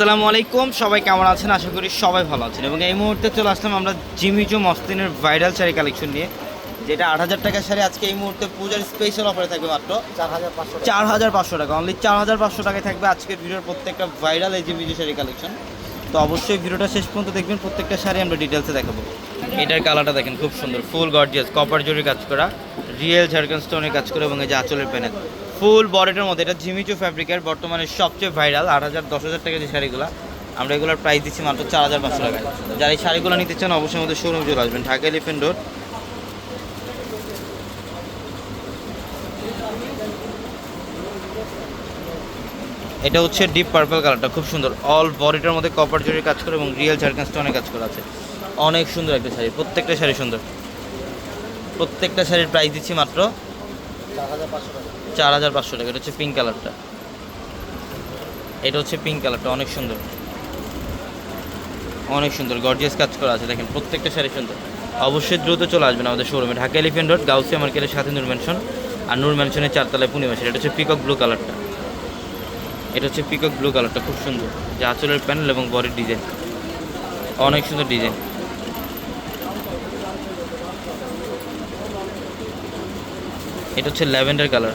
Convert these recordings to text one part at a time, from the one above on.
আসসালামু আলাইকুম। সবাই কেমন আছেন? আশা করি সবাই ভালো আছেন। এবং এই মুহূর্তে চলে আসলাম আমরা জিমিজো মস্তিনের ভাইরাল শাড়ি কালেকশন নিয়ে যেটা আট হাজার টাকার শাড়ি আজকে এই মুহূর্তে পূজার স্পেশাল অফারে থাকবে মাত্র চার হাজার পাঁচশো টাকা। অনলি চার হাজার পাঁচশো টাকায় থাকবে আজকের ভিডিওর প্রত্যেকটা ভাইরাল এই জিমিজো শাড়ি কালেকশন তো অবশ্যই ভিডিওটা শেষ পর্যন্ত দেখবেন প্রত্যেকটা শাড়ি আমরা ডিটেলসে দেখাবো। এটার কালারটা দেখেন খুব সুন্দর ফুল গর্জিয়াস কপার জরির কাজ করা। রিয়েল ঝাড়খান্ড স্টোনের কাজ করে এবং এই যে আঁচলের প্যানেল। ফুল বডিটার মধ্যে, এটা জিমিচু ফ্যাব্রিকের, বর্তমানে সবচেয়ে ভাইরাল, আট হাজার, দশ হাজার টাকা যে শাড়িগুলো, আমরা এগুলোর প্রাইস দিচ্ছি মাত্র চার হাজার পাঁচশো টাকা যারা এই শাড়িগুলো নিতে চান, অবশ্যই আমাদের শোরুম চলে আসবেন, ঢাকা এলিফেন্ট রোড। এটা হচ্ছে ডিপ পার্পল কালারটা খুব সুন্দর। অল বডিটার মধ্যে কপার জরির কাজ করে এবং রিয়েল ঝাড়খান্ড স্টোনের কাজ করা আছে। অনেক সুন্দর একটা শাড়ি, প্রত্যেকটা শাড়ি সুন্দর। প্রত্যেকটা শাড়ির প্রাইস দিচ্ছি মাত্র চার হাজার পাঁচশো টাকা। এটা হচ্ছে পিঙ্ক কালারটা এটা হচ্ছে পিঙ্ক কালারটা অনেক সুন্দর। অনেক সুন্দর গর্জিয়াস কাজ করা আছে। দেখেন, প্রত্যেকটা শাড়ি সুন্দর। অবশ্যই দ্রুত চলে আসবেন আমাদের শোরুমে ঢাকা এলিফেন্ট রোড গাউসিয়া মার্কেটের সাথে নূর ম্যানশন আর নূর ম্যানশনের চারতলায় পূর্ণিমাসের এটা হচ্ছে পিকক ব্লু কালারটা এটা হচ্ছে পিকক ব্লু কালারটা খুব সুন্দর। যে আঁচলের প্যানেল এবং বডির ডিজাইন অনেক সুন্দর ডিজাইন এটা হচ্ছে ল্যাভেন্ডার কালার।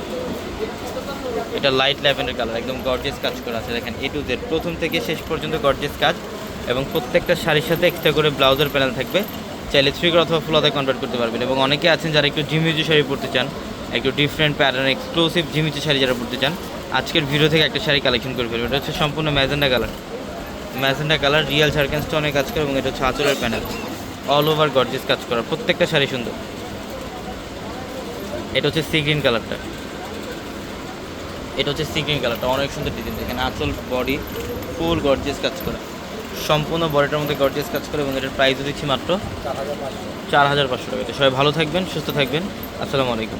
এটা লাইট ল্যাভেন্ডার কালার, একদম গর্জিয়াস কাজ করা আছে। দেখেন এ টু জেড প্রথম থেকে শেষ পর্যন্ত গর্জিয়াস কাজ এবং প্রত্যেকটা শাড়ির সাথে এক্সট্রা করে ব্লাউজের প্যানেল থাকবে। চাইলে থ্রিকর অথবা ফুলাতে কনভার্ট করতে পারবেন এবং অনেকে আছেন যারা একটু জিমিজু শাড়ি পরতে চান, একটু ডিফারেন্ট প্যাটার্ন এক্সক্লুসিভ জিমিজু শাড়ি যারা পরতে চান, আজকের ভিডিও থেকে একটা শাড়ি কালেকশন করে ফেলবেন এটা হচ্ছে সম্পূর্ণ magenta colour. Magenta colour real ঝাড়খান স্টোনে কাজ করে এবং এটা হচ্ছে আঁচলের প্যানেল অল ওভার গর্জিয়াস কাজ করা, প্রত্যেকটা শাড়ি সুন্দর। এটা হচ্ছে সি গ্রিন কালারটা এটা হচ্ছে সি গ্রিন কালারটা অনেক সুন্দর ডিজাইন দেখেন আঁচল বডি ফুল গর্জিয়াস কাজ করে। সম্পূর্ণ বডিটার মধ্যে গর্জিয়াস কাজ করে এবং এটার প্রাইসও দিচ্ছি মাত্র চার হাজার পাঁচশো। চার হাজার পাঁচশো টাকা। এটা সবাই ভালো থাকবেন সুস্থ থাকবেন। আসসালামু আলাইকুম।